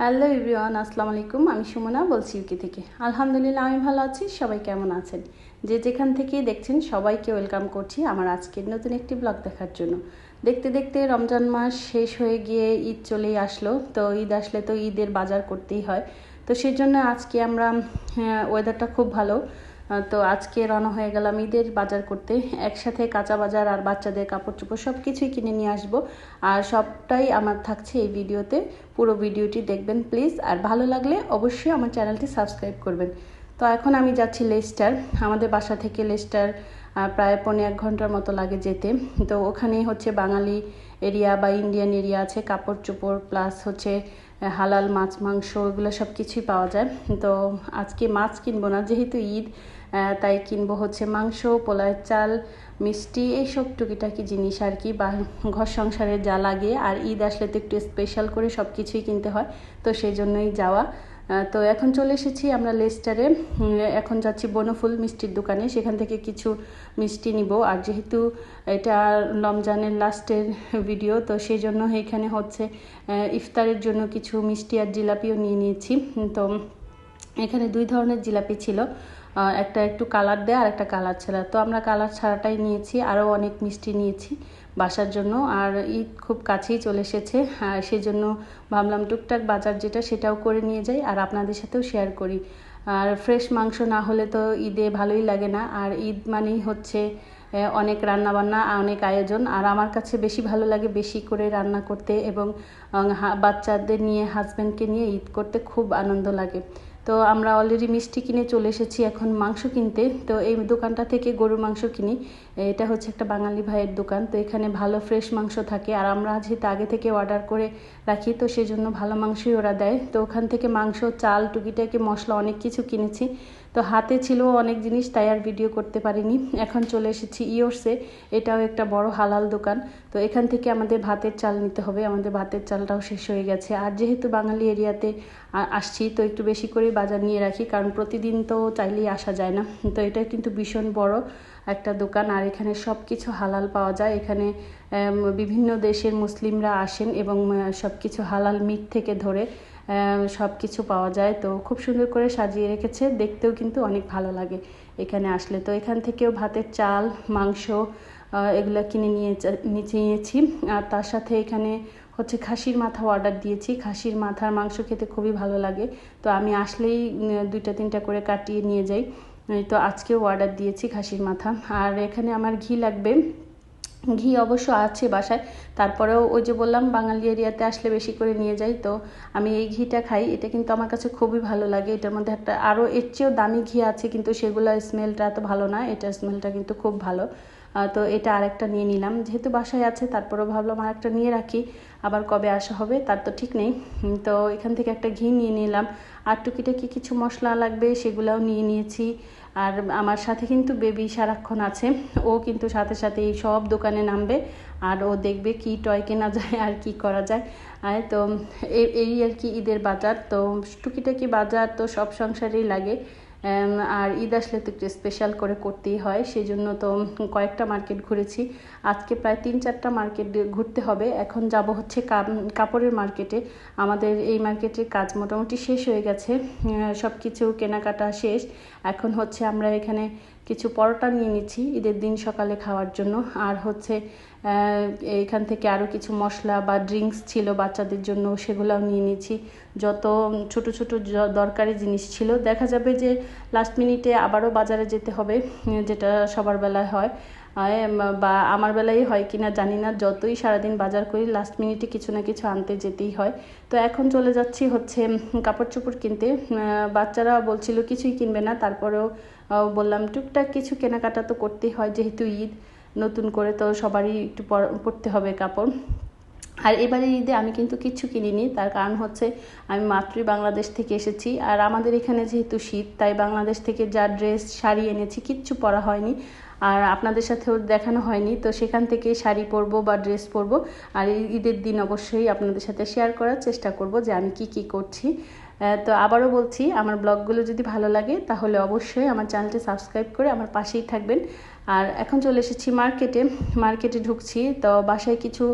Hello everyone আসসালামু আলাইকুম। আমি সুমনা, বলছি ইউকে থেকে। আলহামদুলিল্লাহ, আমি ভালো আছি। সবাই কেমন আছেন? যে যেখান থেকেই দেখছেন, সবাইকে ওয়েলকাম করছি আমার আজকের নতুন একটি ব্লগ দেখার জন্য। দেখতে দেখতে রমজান মাস শেষ হয়ে গিয়ে ঈদ চলেই আসলো। তো ঈদ আসলে তো ঈদের বাজার করতেই হয়। তো সেই জন্য আজকে আমরা ওয়েদারটা খুব ভালো। তো আজকে রওনা হয়ে গেলাম ঈদের বাজার করতে। একসাথে কাঁচা বাজার আর বাচ্চাদের কাপড় চোপড় সব কিছুই কিনে নিয়ে আসব। আর সবটাই আমার থাকছে এই ভিডিওতে। পুরো ভিডিওটি দেখবেন প্লিজ। আর ভালো লাগলে অবশ্যই আমার চ্যানেলটি সাবস্ক্রাইব করবেন। তো এখন আমি যাচ্ছি লেস্টার। আমাদের বাসা থেকে লেস্টার প্রায় পনেরো এক ঘণ্টার মতো লাগে যেতে। তো ওখানে হচ্ছে বাঙালি এরিয়া বা ইন্ডিয়ান এরিয়া আছে কাপড় চোপড় প্লাস হচ্ছে হালাল মাছ, মাংস, এগুলো সব কিছুই পাওয়া যায়। তো আজকে মাছ কিনবো না, যেহেতু ঈদ তাই কিনবো হচ্ছে মাংস পোলার চাল, মিষ্টি, এইসব টুকিটাকি জিনিস আর কি, বা ঘর সংসারে যা লাগে। আর ঈদ আসলে তো একটু স্পেশাল করে সব কিছুই কিনতে হয়, তো সেই জন্যই যাওয়া। তো এখন চলে এসেছি আমরা লেস্টারে। এখন যাচ্ছি বনফুল মিষ্টির দোকানে। সেখান থেকে কিছু মিষ্টি নিব। আর যেহেতু এটা রমজানের লাস্টের ভিডিও, তো সেই জন্য এখানে হচ্ছে ইফতারের জন্য কিছু মিষ্টি আর জিলাপিও নিয়ে নিয়েছি। তো এখানে দুই ধরনের জিলাপি ছিল। একটা একটু কালার দেয় আর একটা কালার ছাড়া। তো আমরা কালার ছাড়াটাই নিয়েছি। আরও অনেক মিষ্টি নিয়েছি। বাসার জন্য, আর ঈদ খুব কাছেই চলে এসেছে। আর সেজন্য ভাবলাম টুকটাক বাজার যেটা সেটাও করে নিয়ে যাই, আর আপনাদের সাথেও শেয়ার করি। আর ফ্রেশ মাংস না হলে তো ঈদে ভালোই লাগে না। আর ঈদ মানেই হচ্ছে অনেক রান্নাবান্না, অনেক আয়োজন। আর আমার কাছে বেশি ভালো লাগে বেশি করে রান্না করতে এবং বাচ্চাদের নিয়ে হাজব্যান্ডকে নিয়ে ঈদ করতে খুব আনন্দ লাগে। তো আমরা অলরেডি মিষ্টি কিনে চলে এসেছি এখন মাংস কিনতে। তো এই দোকানটা থেকে গরুর মাংস কিনি। এটা হচ্ছে একটা বাঙালি ভাইয়ের দোকান। তো এখানে ভালো ফ্রেশ মাংস থাকে। আর আমরা যেহেতু আগে থেকে অর্ডার করে রাখি, তো সেই জন্য ভালো মাংসই ওরা দেয়। তো ওখান থেকে মাংস, চাল, টুকিটাকি, মশলা অনেক কিছু কিনেছি। তো হাতে ছিল অনেক জিনিস, তাই আর ভিডিও করতে পারিনি। এখন চলে এসেছি ইয়োর্সে এটাও একটা বড় হালাল দোকান। তো এখান থেকে আমাদের ভাতের চাল নিতে হবে। আমাদের ভাতের চালটাও শেষ হয়ে গেছে। আর যেহেতু বাঙালি এরিয়াতে আসছি, তো একটু বেশি করে বাজার নিয়ে রাখি, কারণ প্রতিদিন তো চাইলেই আসা যায় না। তো এটা কিন্তু ভীষণ বড় একটা দোকান। আর এখানে সব কিছু হালাল পাওয়া যায়। এখানে বিভিন্ন দেশের মুসলিমরা আসেন এবং সব কিছু হালাল মিট থেকে ধরে সব কিছু পাওয়া যায়। তো খুব সুন্দর করে সাজিয়ে রেখেছে। দেখতেও কিন্তু অনেক ভালো লাগে। এখানে আসলে তো এখান থেকেও ভাতের চাল, মাংস এগুলো কিনে নিয়ে নিয়েছি। আর তার সাথে এখানে হচ্ছে খাসির মাথা অর্ডার দিয়েছি। খাসির মাথার মাংস খেতে খুবই ভালো লাগে। তো আমি আসলেই দুইটা, তিনটা করে কাটিয়ে নিয়ে যাই। তো আজকেও অর্ডার দিয়েছি খাসির মাথা। আর এখানে আমার ঘি লাগবে। ঘি অবশ্য আছে বাসায়। তারপরেও ওই যে বললাম, বাঙালি এরিয়াতে আসলে বেশি করে নিয়ে যাই। তো আমি এই ঘিটা খাই, এটা কিন্তু আমার কাছে খুবই ভালো লাগে। এটার মধ্যে একটা আরও এর চেয়েও দামি ঘি আছে, কিন্তু সেগুলো স্মেলটা এত ভালো না। এটার স্মেলটা কিন্তু খুব ভালো। তো এটা আরেকটা নিয়ে নিলাম। যেহেতু বাসায় আছে, তারপরেও ভাবলাম আরেকটা নিয়ে রাখি। আবার কবে আসা হবে, তার তো ঠিক নেই। তো এখান থেকে একটা ঘি নিয়ে নিলাম। আর টুকিটাকি কিছু মশলা লাগবে, সেগুলোও নিয়ে নিয়েছি। আর আমার সাথে কিন্তু বেবি সারাক্ষণ আছে। ও কিন্তু সাথে সাথে এই সব দোকানে নামবে। আর ও দেখবে কি টয় কেনা যায় আর কি করা যায়। তো এই আর কি ঈদের বাজার। তো টুকিটাকি বাজার তো সব সংসারেই লাগে। আর ঈদ আসলে তো একটু স্পেশাল করে করতেই হয় সেই জন্য তো কয়েকটা মার্কেট ঘুরেছি। আজকে প্রায় তিন চারটা মার্কেট ঘুরতে হবে। এখন যাব হচ্ছে কাপড়ের মার্কেটে আমাদের এই মার্কেটের কাজ মোটামুটি শেষ হয়ে গেছে। সব কিছু কেনাকাটা শেষ। এখন হচ্ছে আমরা এখানে কিছু পরোটা নিয়ে নিচ্ছি ঈদের দিন সকালে খাওয়ার জন্য। আর হচ্ছে এখান থেকে আরও কিছু মশলা বা ড্রিঙ্কস ছিল বাচ্চাদের জন্য, সেগুলোও নিয়ে নিয়েছি যত ছোট ছোট দরকারি জিনিস ছিল। দেখা যাবে যে লাস্ট মিনিটে আবারও বাজারে যেতে হবে, যেটা সবার বেলায় হয়। বা আমার বেলায় হয় কিনা জানি না। যতই সারাদিন বাজার করি লাস্ট মিনিটে কিছু না কিছু আনতে যেতেই হয়। তো এখন চলে যাচ্ছি হচ্ছে কাপড় চোপড় কিনতে। বাচ্চারা বলছিল কিছুই কিনবে না, তারপরেও বললাম, টুকটাক কিছু কেনাকাটা তো করতেই হয় যেহেতু ঈদ, নতুন করে তো সবারই একটু পরতে হবে কাপড়। আর এবারে ঈদে আমি কিন্তু কিচ্ছু কিনিনি, তার কারণ হচ্ছে আমি মাতৃ বাংলাদেশ থেকে এসেছি। আর আমাদের এখানে যেহেতু শীত, তাই বাংলাদেশ থেকে যা ড্রেস, শাড়ি এনেছি কিচ্ছু পরা হয়নি। আর আপনাদের সাথেও দেখানো হয়নি, তো সেখান থেকে শাড়ি পরবো বা ড্রেস পরবো। আর ঈদের দিন অবশ্যই আপনাদের সাথে শেয়ার করার চেষ্টা করব যে আমি কি কি করছি। তো আবারও বলছি, আমার ব্লগগুলো যদি ভালো লাগে, তাহলে অবশ্যই আমার চ্যানেলটি সাবস্ক্রাইব করে আমার পাশেই থাকবেন। আর এখন চলে এসেছি মার্কেটে মার্কেটে ঢুকছি, তো বাসায় কিছু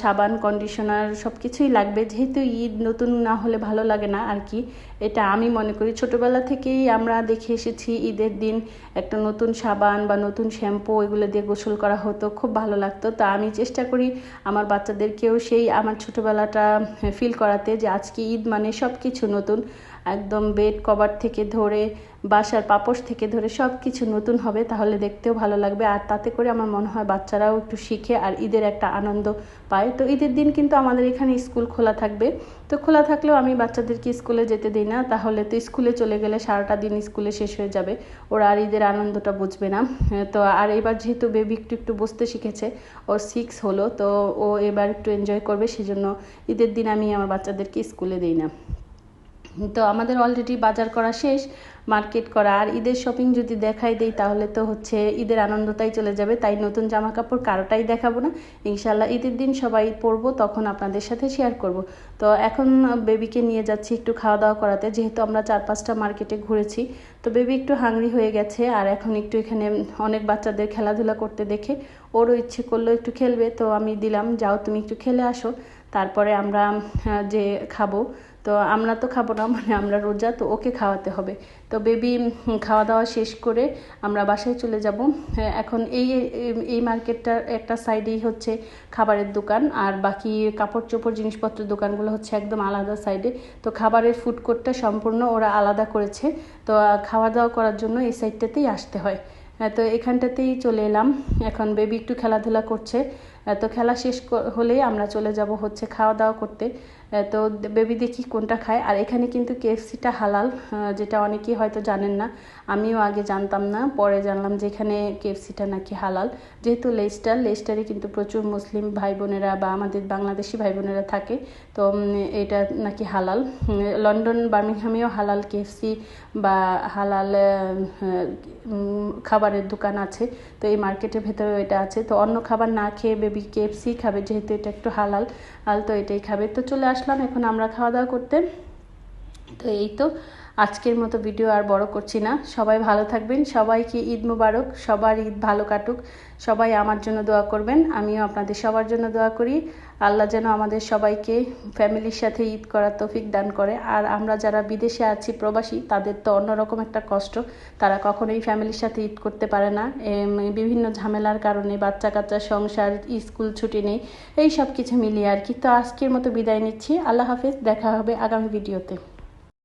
সাবান কন্ডিশনার সব কিছুই লাগবে। যেহেতু ঈদ নতুন না হলে ভালো লাগে না আর কি, এটা আমি মনে করি। ছোটোবেলা থেকেই আমরা দেখে এসেছি ঈদের দিন একটা নতুন সাবান বা নতুন শ্যাম্পু এগুলো দিয়ে গোসল করা হতো, খুব ভালো লাগতো। তা আমি চেষ্টা করি আমার বাচ্চাদেরকেও সেই আমার ছোটোবেলাটা ফিল করাতে যে আজকে ঈদ মানে সব কিছু নতুন। একদম বেড কভার থেকে ধরে, বাসার পাপোশ থেকে ধরে সব কিছু নতুন হবে, তাহলে দেখতেও ভালো লাগবে। আর তাতে করে আমার মনে হয় বাচ্চারাও একটু শিখে আর ঈদের একটা আনন্দ পায়। তো ঈদের দিন কিন্তু আমাদের এখানে স্কুল খোলা থাকবে। তো খোলা থাকলেও আমি বাচ্চাদেরকে স্কুলে যেতে দিই না, তাহলে তো স্কুলে চলে গেলে সারাটা দিন স্কুলে শেষ হয়ে যাবে। ওরা আর ঈদের আনন্দটা বুঝবে না। তো আর এবার যেহেতু বেবি একটু একটু বসতে শিখেছে, ও সিক্স হলো, তো ও এবার একটু এনজয় করবে, সেজন্য ঈদের দিন আমি আমার বাচ্চাদেরকে স্কুলে দিই না। তো আমাদের অলরেডি বাজার করা শেষ মার্কেট করা। আর ঈদের শপিং যদি দেখাই দেই, তাহলে তো হচ্ছে ঈদের আনন্দটাই চলে যাবে। তাই নতুন জামা কাপড় কারোটাই দেখাবো না। ইনশাল্লাহ ঈদের দিন সবাই পরবো, তখন আপনাদের সাথে শেয়ার করব। তো এখন বেবিকে নিয়ে যাচ্ছি একটু খাওয়া দাওয়া করাতে। যেহেতু আমরা চার পাঁচটা মার্কেটে ঘুরেছি, তো বেবি একটু হাংরি হয়ে গেছে। আর এখন একটু এখানে অনেক বাচ্চাদের খেলাধুলা করতে দেখে, ওরও ইচ্ছে করল একটু খেলবে। তো আমি দিলাম, যাও তুমি একটু খেলে আসো। তারপরে আমরা যে খাব তো আমরা তো খাব না মানে আমরা রোজা, তো ওকে খাওয়াতে হবে। তো বেবি খাওয়া দাওয়া শেষ করে আমরা বাসায় চলে যাব। এখন এই এই মার্কেটটার একটা সাইডেই হচ্ছে খাবারের দোকান, আর বাকি কাপড় চোপড় জিনিসপত্রের দোকানগুলো হচ্ছে একদম আলাদা সাইডে। তো খাবারের ফুড কোর্টটা সম্পূর্ণ ওরা আলাদা করেছে। তো খাওয়া দাওয়া করার জন্য এই সাইডটাতেই আসতে হয়, তো এখানটাতেই চলে এলাম। এখন বেবি একটু খেলাধুলা করছে। তো খেলা শেষ হলেই আমরা চলে যাব হচ্ছে খাওয়া দাওয়া করতে তো বেবি দেখি কোনটা খায়। আর এখানে কিন্তু কেএফসিটা হালাল যেটা অনেকেই হয়তো জানেন না। আমিও আগে জানতাম না, পরে জানলাম যে এখানে কেএফসিটা নাকি হালাল। যেহেতু লেস্টার লেস্টারে কিন্তু প্রচুর মুসলিম ভাই বোনেরা বা আমাদের বাংলাদেশি ভাই বোনেরা থাকে, তো এটা নাকি হালাল। লন্ডন, বার্মিংহামেও হালাল কেএফসি বা হালাল খাবারের দোকান আছে। তো এই মার্কেটের ভেতরেও এটা আছে। তো অন্য খাবার না খেয়ে বেবি কেএফসি খাবে, যেহেতু এটা একটু হালাল হাল তো এটাই খাবে। তো চলে আসলাম এখন আমরা খাওয়া দাওয়া করতে। তো এই তো আজকের মতো ভিডিও আর বড় করছি না। সবাই ভালো থাকবেন। সবাইকে ঈদ মুবারক। সবার ঈদ ভালো কাটুক। সবাই আমার জন্য দোয়া করবেন। আমিও আপনাদের সবার জন্য দোয়া করি। আল্লাহ যেন আমাদের সবাইকে ফ্যামিলির সাথে ঈদ করার তৌফিক দান করে। আর আমরা যারা বিদেশে আছি, প্রবাসী, তাদের তো অন্যরকম একটা কষ্ট। তারা কখনোই ফ্যামিলির সাথে ঈদ করতে পারে না। বিভিন্ন ঝামেলার কারণে বাচ্চা কাচ্চা সংসার, স্কুল ছুটি নেই। এই সব কিছু মিলিয়ে আর কি। তো আজকের মতো বিদায় নিচ্ছি। আল্লাহ হাফেজ। দেখা হবে আগামী ভিডিওতে।